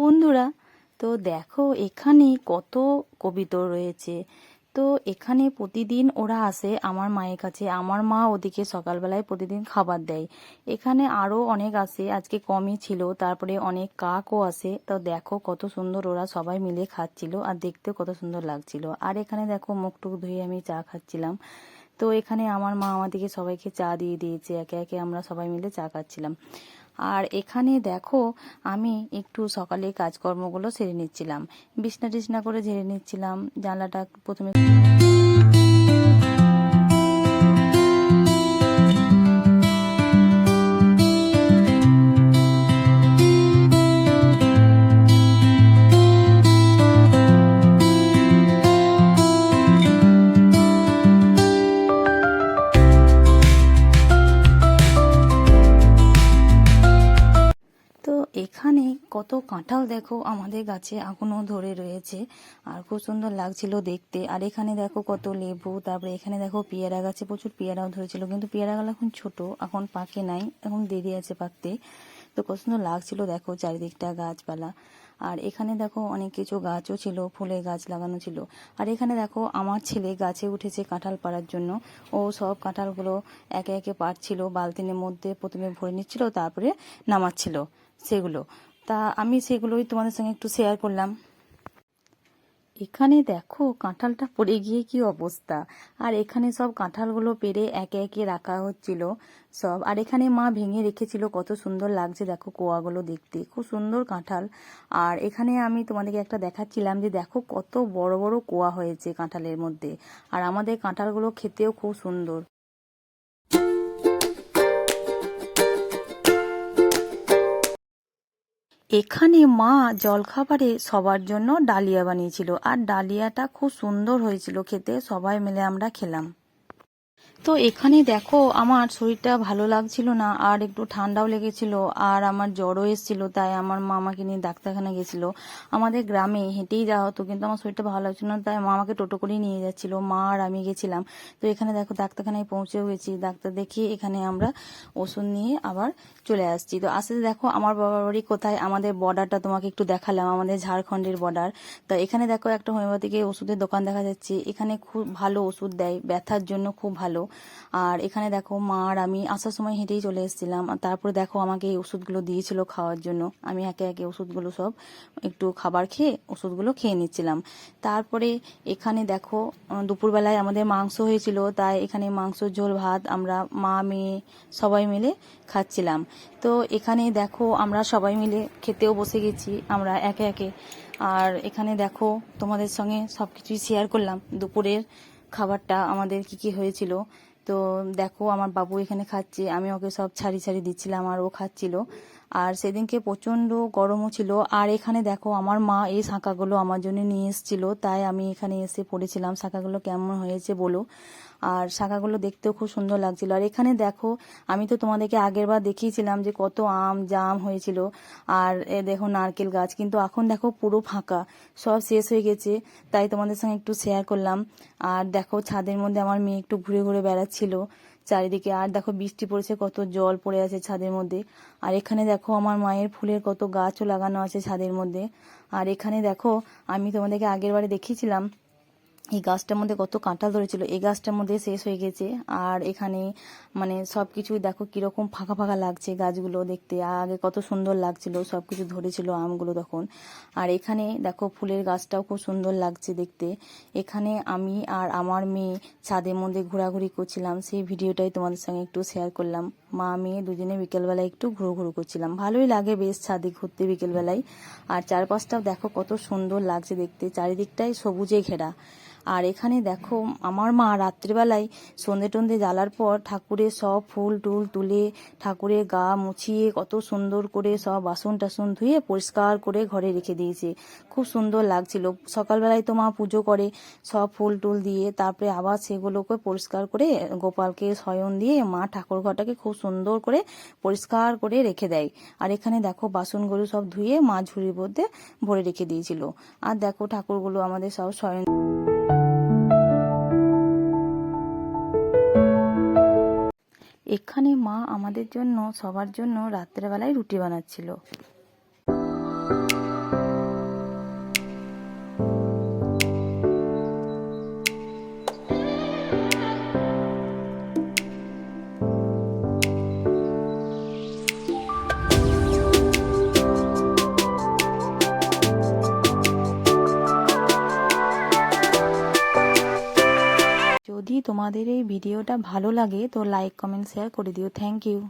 বন্ধুরা, তো দেখো এখানে কত কবিতর রয়েছে। তো এখানে প্রতিদিন ওরা আসে আমার মায়ের কাছে। আমার মা ওদিকে সকালবেলায় প্রতিদিন খাবার দেয়। এখানে আরও অনেক আসে, আজকে কমই ছিল, তারপরে অনেক কাকও আসে। তো দেখো কত সুন্দর ওরা সবাই মিলে খাচ্ছিল আর দেখতেও কত সুন্দর লাগছিল। আর এখানে দেখো মুখ টুক ধুয়ে আমি চা খাচ্ছিলাম। তো এখানে আমার মা আমাদেরকে সবাইকে চা দিয়ে দিয়েছে, একে একে আমরা সবাই মিলে চা খাচ্ছিলাম। আর এখানে দেখো, আমি একটু সকালে কাজকর্মগুলো সেরে নিচ্ছিলাম। বিছনা টিছনা করে ঝেড়ে নিচ্ছিলাম, জানলাটা প্রথমে কত কাঁঠাল দেখো, আমাদের গাছে এখনও ধরে রয়েছে। আর খুব সুন্দর লাগছিল দেখতে। আর এখানে দেখো কত লেবু, তারপরে এখানে দেখো পেয়ারা গাছে প্রচুর পেয়ারাও ধরেছিল। কিন্তু পেয়ারাগুলো এখন ছোট, এখন পাকে নাই, এখন দেরি আছে পাকতে। তো কত সুন্দর লাগছিল দেখো চারিদিকটা গাছপালা। আর এখানে দেখো অনেক কিছু গাছও ছিল, ফুলের গাছ লাগানো ছিল। আর এখানে দেখো আমার ছেলে গাছে উঠেছে কাঁঠাল পাড়ার জন্য। ও সব কাঁঠালগুলো একে একে পাড়ছিল বালতিনের মধ্যে প্রথমে ভরে নিচ্ছিল, তারপরে নামাচ্ছিল সেগুলো। তা আমি সেগুলোই তোমাদের সঙ্গে একটু শেয়ার করলাম। এখানে দেখো, কাঁঠালটা পড়ে গিয়ে কি অবস্থা। আর এখানে সব কাঁঠালগুলো পেরে একে একে রাখা হচ্ছিল সব। আর এখানে মা ভেঙে রেখেছিল, কত সুন্দর লাগছে দেখো কোয়াগুলো দেখতে। খুব সুন্দর কাঁঠাল। আর এখানে আমি তোমাদেরকে একটা দেখাচ্ছিলাম যে দেখো কত বড় বড় কোয়া হয়েছে কাঁঠালের মধ্যে। আর আমাদের কাঁঠালগুলো খেতেও খুব সুন্দর। এখানে মা জলখাবারে সবার জন্য ডালিয়া বানিয়েছিল। আর ডালিয়াটা খুব সুন্দর হয়েছিল খেতে। সবাই মিলে আমরা খেলাম। তো এখানে দেখো, আমার শরীরটা ভালো লাগছিল না, আর একটু ঠান্ডাও লেগেছিল, আর আমার জ্বরও এসেছিল, তাই আমার মামাকে নিয়ে ডাক্তারখানা গেছিল। আমাদের গ্রামে হেঁটেই যাওয়া হতো, কিন্তু আমার শরীরটা ভালো লাগছিল না, তাই মামাকে টোটো করেই নিয়ে যাচ্ছিল, মা আর আমি গেছিলাম। তো এখানে দেখো, ডাক্তারখানায় পৌঁছেও গেছি, ডাক্তার দেখিয়ে এখানে আমরা ওষুধ নিয়ে আবার চলে আসছি। তো আসতে দেখো, আমার বাবার বাড়ি কোথায়, আমাদের বর্ডারটা তোমাকে একটু দেখালাম, আমাদের ঝাড়খণ্ডের বর্ডার তো এখানে দেখো, একটা হোমিওপ্যাথিকে ওষুধের দোকান দেখা যাচ্ছে, এখানে খুব ভালো ওষুধ দেয়, ব্যথার জন্য খুব ভালো। আর এখানে দেখো মা আর আমি আসার সময় হেঁটেই চলে এসেছিলাম। তারপরে দেখো আমাকে এই ওষুধগুলো দিয়েছিল খাওয়ার জন্য। আমি একে একে ওষুধগুলো সব একটু খাবার খেয়ে ওষুধগুলো খেয়ে নিচ্ছিলাম। তারপরে এখানে দেখো দুপুরবেলায় আমাদের মাংস হয়েছিল, তাই এখানে মাংসর ঝোল, ভাত আমরা মা, মেয়ে সবাই মিলে খাচ্ছিলাম। তো এখানে দেখো আমরা সবাই মিলে খেতেও বসে গেছি, আমরা একে একে। আর এখানে দেখো তোমাদের সঙ্গে সব কিছুই শেয়ার করলাম দুপুরের খাবারটা আমাদের কি কি হয়েছিল। তো দেখো, আমার বাবু এখানে খাচ্ছে, আমি ওকে সব ছাড়ি ছাড়ি দিচ্ছিলাম আর ও খাচ্ছিল। আর সেদিনকে প্রচণ্ড গরমও ছিল। আর এখানে দেখো, আমার মা এই শাঁখাগুলো আমার জন্য নিয়ে এসেছিল, তাই আমি এখানে এসে পড়েছিলাম। শাঁখাগুলো কেমন হয়েছে বলো? আর শাঁখাগুলো দেখতেও খুব সুন্দর লাগছিল। আর এখানে দেখো, আমি তো তোমাদেরকে আগের বার দেখিয়েছিলাম যে কত আম, জাম হয়েছিল। আর দেখো, নারকেল গাছ। কিন্তু এখন দেখো, পুরো ফাঁকা। সব শেষ হয়ে গেছে, তাই তোমাদের সঙ্গে একটু শেয়ার করলাম। আর দেখো, ছাদের মধ্যে আমার মেয়ে একটু ঘুরে ঘুরে বেড়াচ্ছিল। চারিদিকে। আর দেখো বৃষ্টি পড়েছে, কত জল পড়ে আছে ছাদের মধ্যে। আর এখানে দেখো আমার মায়ের ফুলের কত গাছও লাগানো আছে ছাদের মধ্যে। আর এখানে দেখো, আমি তোমাদেরকে আগের বারে দেখিয়েছিলাম এই গাছটার মধ্যে কত কাঁঠাল ধরেছিল, এই গাছটার মধ্যে শেষ হয়ে গেছে। আর এখানে মানে সব কিছুই দেখো কীরকম ফাঁকা ফাঁকা লাগছে গাছগুলো দেখতে। আগে কত সুন্দর লাগছিল সব কিছু ধরেছিল আমগুলো তখন। আর এখানে দেখো ফুলের গাছটাও খুব সুন্দর লাগছে দেখতে। এখানে আমি আর আমার মেয়ে ছাদের মধ্যে ঘোরাঘুরি করছিলাম, সেই ভিডিওটাই তোমাদের সঙ্গে একটু শেয়ার করলাম। মা, মেয়ে দুজনে বিকেলবেলায় একটু ঘুরো ঘুরো করছিলাম। ভালোই লাগে বেশ ছাদে ঘুরতে বিকেলবেলায়। আর চারপাশটাও দেখো কত সুন্দর লাগছে দেখতে, চারিদিকটাই সবুজে ঘেরা। আর এখানে দেখো আমার মা রাত্রিবেলায় সন্ধে টন্ধে জ্বালার পর ঠাকুরের সব ফুল টুল তুলে ঠাকুরের গা মুছিয়ে কত সুন্দর করে সব বাসন টাসন ধুয়ে পরিষ্কার করে ঘরে রেখে দিয়েছে। খুব সুন্দর লাগছিল। সকালবেলায় তো মা পুজো করে, সব ফুল টুল দিয়ে তারপরে আবার সেগুলোকে পরিষ্কার করে গোপালকে শয়ন দিয়ে মা ঠাকুর ঘরটাকে খুব সুন্দর করে পরিষ্কার করে রেখে দেয়। আর এখানে দেখো বাসনগুলো সব ধুয়ে মা ঝুড়ির মধ্যে ভরে রেখে দিয়েছিল। আর দেখো ঠাকুরগুলো আমাদের সব শয়ন এখানে মা আমাদের জন্য সবার জন্য রাত্রেবেলায় রুটি বানাচ্ছিল। তোমাদের এই ভিডিওটা ভালো লাগে তো লাইক কমেন্ট শেয়ার করে দিও। Thank you